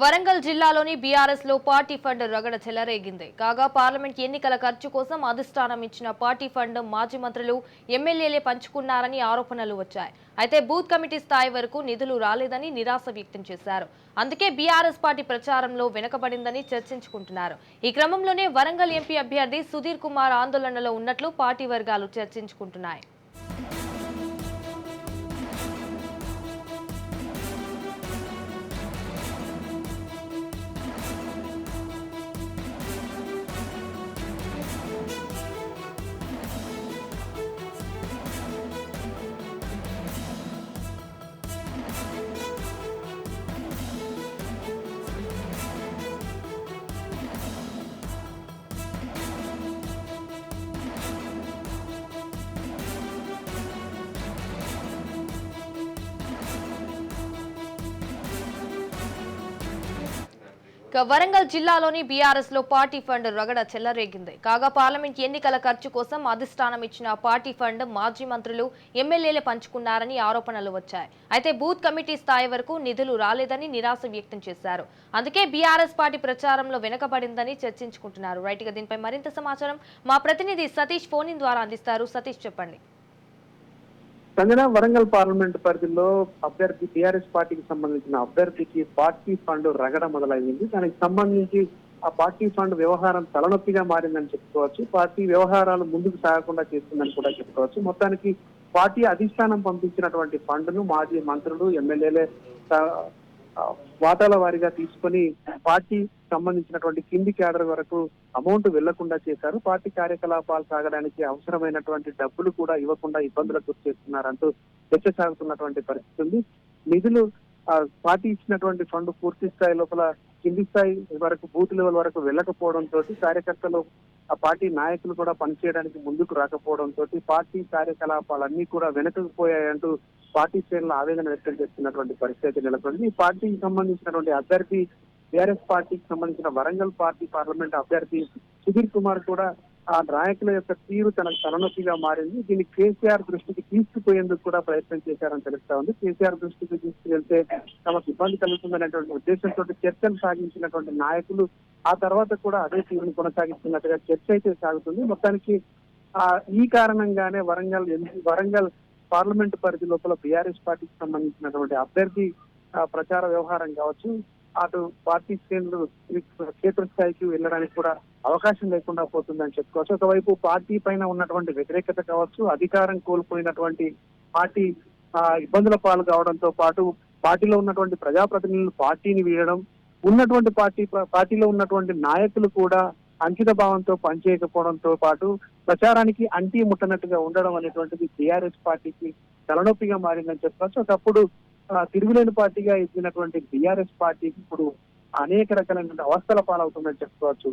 వరంగల్ జిల్లాలోని బీఆర్ఎస్లో party fund రగడ చెలరేగింది. కాగా పార్లమెంట్ ఎన్నికల ఖర్చు కోసం అధిష్టానం ఇచ్చిన పార్టీ ఫండ్ మాజీ మంత్రులు ఎమ్మెల్యేలే పంచుకున్నారని ఆరోపణలు వచ్చాయి. అయితే బూత్ కమిటీ స్థాయి వరకు నిధులు రాలేదని నిరాశ వ్యక్తం చేశారు. అందుకే బీఆర్ఎస్ పార్టీ ప్రచారంలో వెనకబడిందని చర్చించుకుంటున్నారు. ఈ క్రమంలోనే వరంగల్ ఎంపీ అభ్యర్థి సుధీర్ కుమార్ ఆందోళనలో ఉన్నట్లు పార్టీ వర్గాలు చర్చించుకుంటున్నాయి. ఇక వరంగల్ జిల్లాలోని బీఆర్ఎస్లో పార్టీ ఫండ్ రగడ చెల్లరేగింది కాగా పార్లమెంట్ ఎన్నికల ఖర్చు కోసం అధిష్టానం ఇచ్చిన పార్టీ ఫండ్ మాజీ మంత్రులు ఎమ్మెల్యేలే పంచుకున్నారని ఆరోపణలు వచ్చాయి. అయితే బూత్ కమిటీ స్థాయి వరకు నిధులు రాలేదని నిరాశ వ్యక్తం చేశారు. అందుకే బీఆర్ఎస్ పార్టీ ప్రచారంలో వెనకబడిందని చర్చించుకుంటున్నారు. రైట్గా దీనిపై మరింత సమాచారం మా ప్రతినిధి సతీష్ ఫోన్ ద్వారా అందిస్తారు. సతీష్ చెప్పండి. సంజన వరంగల్ పార్లమెంట్ పరిధిలో అభ్యర్థి టిఆర్ఎస్ పార్టీకి సంబంధించిన అభ్యర్థికి పార్టీ ఫండ్ రగడ మొదలైంది. దానికి సంబంధించి ఆ పార్టీ ఫండ్ వ్యవహారం తలనొప్పిగా మారిందని చెప్పుకోవచ్చు. పార్టీ వ్యవహారాలు ముందుకు సాగకుండా చేస్తుందని కూడా చెప్పుకోవచ్చు. మొత్తానికి పార్టీ అధిష్టానం పంపించినటువంటి ఫండ్ను మాజీ మంత్రులు ఎమ్మెల్యేలే వాటాల వారిగా తీసుకొని పార్టీ సంబంధించినటువంటి కింది క్యాడర్ వరకు అమౌంట్ వెళ్ళకుండా చేశారు. పార్టీ కార్యకలాపాలు సాగడానికి అవసరమైనటువంటి డబ్బులు కూడా ఇవ్వకుండా ఇబ్బందులకు గురి చేస్తున్నారంటూ చర్చ సాగుతున్నటువంటి పరిస్థితి ఉంది. నిధులు ఆ, పార్టీ ఇచ్చినటువంటి ఫండ్ పూర్తి స్థాయి లోపల కింది స్థాయి వరకు బూత్ లెవెల్ వరకు వెళ్ళకపోవడం తోటి కార్యకర్తలు ఆ పార్టీ నాయకులు కూడా పనిచేయడానికి ముందుకు రాకపోవడం తోటి పార్టీ కార్యకలాపాలన్నీ కూడా వెనకకు పోయాయంటూ పార్టీ శ్రేణులు ఆవేదన వ్యక్తం చేస్తున్నటువంటి పరిస్థితి నెలకొంది. ఈ పార్టీకి సంబంధించినటువంటి అభ్యర్థి టీఆర్ఎస్ పార్టీకి సంబంధించిన వరంగల్ పార్టీ పార్లమెంట్ అభ్యర్థి సుధీర్ కుమార్ కూడా ఆ నాయకుల యొక్క తీరు తనకు తలనొప్పిగా మారింది. దీన్ని కేసీఆర్ దృష్టికి తీసుకుపోయేందుకు కూడా ప్రయత్నం చేశారని తెలుస్తా ఉంది. కేసీఆర్ దృష్టికి తీసుకువెళ్తే తమకు ఇబ్బంది కలుగుతుందనేటువంటి ఉద్దేశంతో చర్చలు సాగించినటువంటి నాయకులు ఆ తర్వాత కూడా అదే తీరును కొనసాగిస్తున్నట్టుగా చర్చ అయితే సాగుతుంది. మొత్తానికి ఆ ఈ కారణంగానే వరంగల్ ఎంపీ వరంగల్ పార్లమెంట్ పరిధి లోపల బీఆర్ఎస్ పార్టీకి సంబంధించినటువంటి అభ్యర్థి ప్రచార వ్యవహారం కావచ్చు అటు పార్టీ శ్రేణులు క్షేత్ర క్షేత్రస్థాయికి వెళ్ళడానికి కూడా అవకాశం లేకుండా పోతుందని చెప్పుకోవచ్చు. ఒకవైపు పార్టీ పైన ఉన్నటువంటి వ్యతిరేకత కావచ్చు అధికారం కోల్పోయినటువంటి పార్టీ ఆ, ఇబ్బందుల పాలు కావడంతో పాటు పార్టీలో ఉన్నటువంటి ప్రజాప్రతినిధులు పార్టీని వీడడం ఉన్నటువంటి పార్టీ పార్టీలో ఉన్నటువంటి నాయకులు కూడా అంకిత భావంతో పనిచేయకపోవడంతో పాటు ప్రచారానికి అంటీ ముట్టనట్టుగా ఉండడం అనేటువంటిది టీఆర్ఎస్ పార్టీకి తలనొప్పిగా మారిందని చెప్పవచ్చు ఒకప్పుడు తిరుగులేని పార్టీగా ఎదిగినటువంటి బీఆర్ఎస్ పార్టీకి ఇప్పుడు అనేక రకాలైన అవస్థల పాలవుతుందని చెప్పుకోవచ్చు.